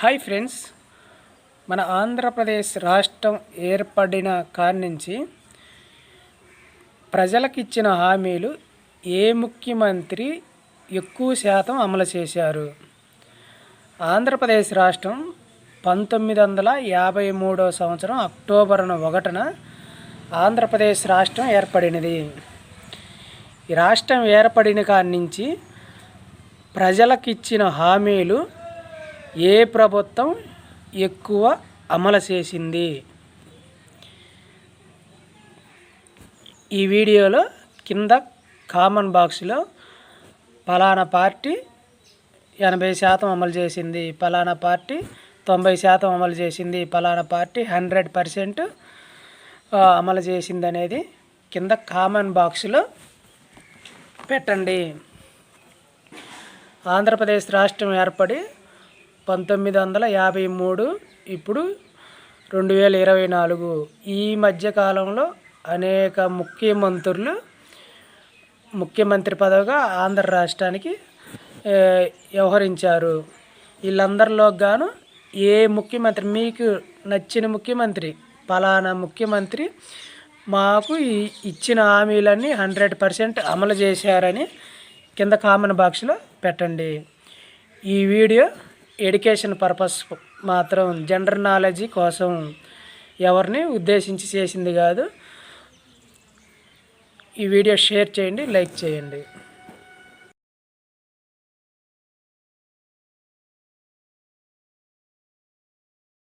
Hi friends మన ఆంధ్రప్రదేశ్ రాష్ట్రం ఏర్పడిన కాడి నుంచి ప్రజలకు ఇచ్చిన హామీలు ఏ ముఖ్యమంత్రి ఎక్కువ శాతం అమలు చేశారు? ఆంధ్రప్రదేశ్ రాష్ట్రం పంతొమ్మిది వందల యాభై మూడో సంవత్సరం అక్టోబర్ ఒకటిన ఆంధ్రప్రదేశ్ రాష్ట్రం ఏర్పడినది. ఈ రాష్ట్రం ఏర్పడిన కాడి నుంచి ప్రజలకు ఇచ్చిన హామీలు ఏ ప్రభుత్వం ఎక్కువ అమలు చేసింది? ఈ వీడియోలో కింద కామన్ బాక్స్లో ఫలానా పార్టీ ఎనభై శాతం అమలు చేసింది ఫలానా పార్టీ తొంభై శాతం అమలు చేసింది ఫలానా పార్టీ హండ్రెడ్ పర్సెంట్ అమలు చేసింది అనేది కింద కామన్ బాక్స్లో పెట్టండి. ఆంధ్రప్రదేశ్ రాష్ట్రం ఏర్పడి పంతొమ్మిది వందల యాభై మూడు ఇప్పుడు రెండు వేల ఇరవై నాలుగు. ఈ మధ్యకాలంలో అనేక ముఖ్యమంత్రులు ముఖ్యమంత్రి పదవిగా ఆంధ్ర రాష్ట్రానికి వ్యవహరించారు. వీళ్ళందరిలో గాను ఏ ముఖ్యమంత్రి మీకు నచ్చిన ముఖ్యమంత్రి ఫలానా ముఖ్యమంత్రి మాకు ఇచ్చిన హామీలన్నీ హండ్రెడ్ పర్సెంట్ అమలు చేశారని కింద కామన్ బాక్స్లో పెట్టండి. ఈ వీడియో ఎడ్యుకేషన్ పర్పస్ మాత్రం జనరల్ నాలెడ్జ్ కోసం ఎవరిని ఉద్దేశించి చేసింది కాదు. ఈ వీడియో షేర్ చేయండి లైక్ చేయండి.